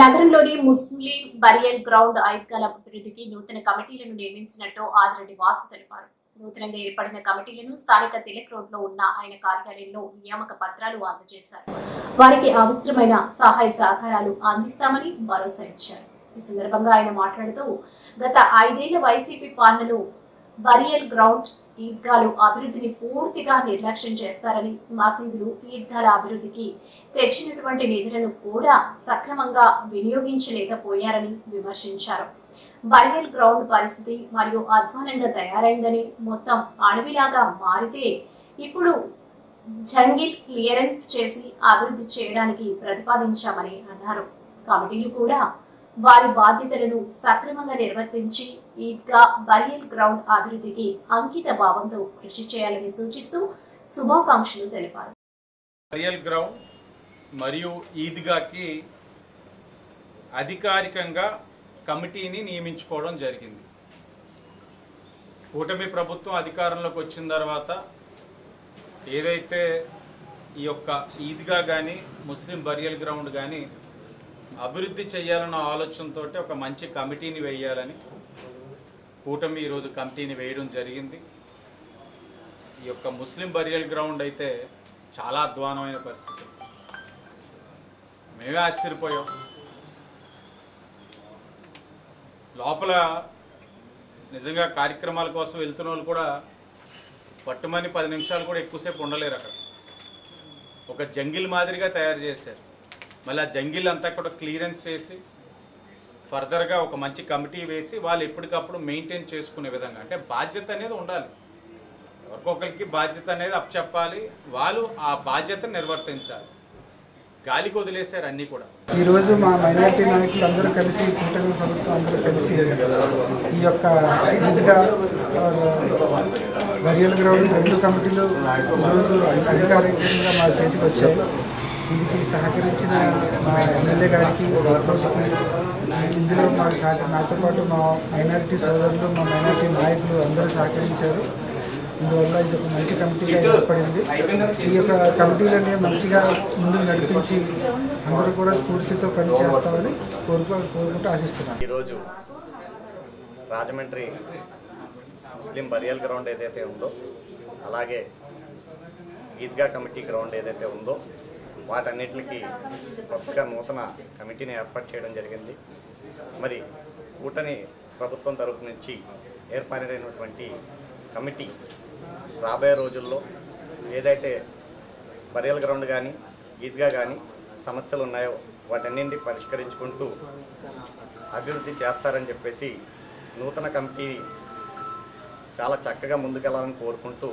నగరంలోని ముస్లిం burial ground ఐద్గాల అభివృద్ధికి నూతన కమిటీలను నియమించినట్టు ఆదిరెడ్డి వాసు తెలిపారు. నూతనంగా ఏర్పడిన కమిటీలను స్థానిక తిలక్ రోడ్లో ఉన్న ఆయన కార్యాలయంలో నియామక పత్రాలు అందజేశారు. వారికి అవసరమైన సహాయ సహకారాలు అందిస్తామని భరోసా ఇచ్చారు. ఈ సందర్భంగా ఆయన మాట్లాడుతూ గత ఐదేళ్ళ వైసీపీ పాలనలో బరియల్ గ్రౌండ్ ఈద్గాలు అభివృద్ధిని పూర్తిగా నిర్లక్ష్యం చేస్తారని మసీదులు ఈద్గాల అభివృద్ధికి తెచ్చినటువంటి నిధులను కూడా సక్రమంగా వినియోగించలేకపోయారని విమర్శించారు. బరియల్ గ్రౌండ్ పరిస్థితి మరియు అధ్వానంగా తయారైందని మొత్తం అడవిలాగా మారితే ఇప్పుడు జంగిల్ క్లియరెన్స్ చేసి అభివృద్ధి చేయడానికి ప్రతిపాదించామని అన్నారు. కమిటీలు కూడా వారి బాధ్యతలను సక్రమంగా నిర్వర్తించి ఈద్గా బరియల్ గ్రౌండ్ అభివృద్ధికి అంకిత భావంతో కృషి చేయాలని సూచిస్తూ శుభాకాంక్షలు తెలిపారు. బరియల్ గ్రౌండ్ మరియు ఈద్గాకి అధికారికంగా కమిటీని నియమించుకోవడం జరిగింది. కూటమి ప్రభుత్వం అధికారంలోకి వచ్చిన తర్వాత ఏదైతే ఈ యొక్క ఈద్గా కానీ ముస్లిం బరియల్ గ్రౌండ్ కానీ అభివృద్ధి చేయాలన్న ఆలోచనతో ఒక మంచి కమిటీని వేయాలని కూటమి ఈరోజు కమిటీని వేయడం జరిగింది. ఈ యొక్క ముస్లిం బరియల్ గ్రౌండ్ అయితే చాలా అధ్వానమైన పరిస్థితి. మేమే ఆశ్చర్యపోయాం. లోపల నిజంగా కార్యక్రమాల కోసం వెళ్తున్న వాళ్ళు కూడా పట్టుమని పది నిమిషాలు కూడా ఎక్కువసేపు ఉండలేరు అక్కడ. ఒక జంగిల్ మాదిరిగా తయారు చేశారు. మళ్ళీ ఆ జంగిల్ అంతా కూడా క్లియరెన్స్ చేసి ఫర్దర్గా ఒక మంచి కమిటీ వేసి వాళ్ళు ఎప్పటికప్పుడు మెయింటైన్ చేసుకునే విధంగా. అంటే బాధ్యత అనేది ఉండాలి. ఎవరికొకరికి బాధ్యత అనేది అప్పచెప్పాలి. వాళ్ళు ఆ బాధ్యత నిర్వర్తించాలి. గాలికి వదిలేశారు అన్నీ కూడా. ఈరోజు మా మైనార్టీ నాయకులు అందరూ కలిసి కూటమి ప్రభుత్వం అందరూ కలిసి ఈ యొక్క ఈద్గా బరియల్ గ్రౌండ్ రెండు కమిటీలు ఈరోజు అధికారికంగా మా చేతికి వచ్చాయి. దీనికి సహకరించిన మా ఎమ్మెల్యే గారికి ఇందులో మా సహక నాతో పాటు మా మైనారిటీ సోదరులు మా మైనారిటీ నాయకులు అందరూ సహకరించారు. ఇందువల్ల ఇది ఒక మంచి కమిటీగా ఏర్పడింది. ఈ యొక్క కమిటీలని మంచిగా ముందుకు నడిపించి అందరూ కూడా స్ఫూర్తితో పనిచేస్తామని కోరుకో కోరుకుంటూ ఆశిస్తున్నాను. ఈరోజు రాజమండ్రి ముస్లిం బరియల్ గ్రౌండ్ ఏదైతే ఉందో అలాగే ఈద్గా కమిటీ గ్రౌండ్ ఏదైతే ఉందో వాటన్నిటికీ కొత్తగా నూతన కమిటీని ఏర్పాటు చేయడం జరిగింది. మరి కూటమి ప్రభుత్వం తరపు నుంచి ఏర్పాటైనటువంటి కమిటీ రాబోయే రోజుల్లో ఏదైతే బరియల్ గ్రౌండ్ కానీ ఈద్గా కానీ సమస్యలు ఉన్నాయో వాటన్నింటినీ పరిష్కరించుకుంటూ అభివృద్ధి చేస్తారని చెప్పేసి నూతన కమిటీ చాలా చక్కగా ముందుకెళ్ళాలని కోరుకుంటూ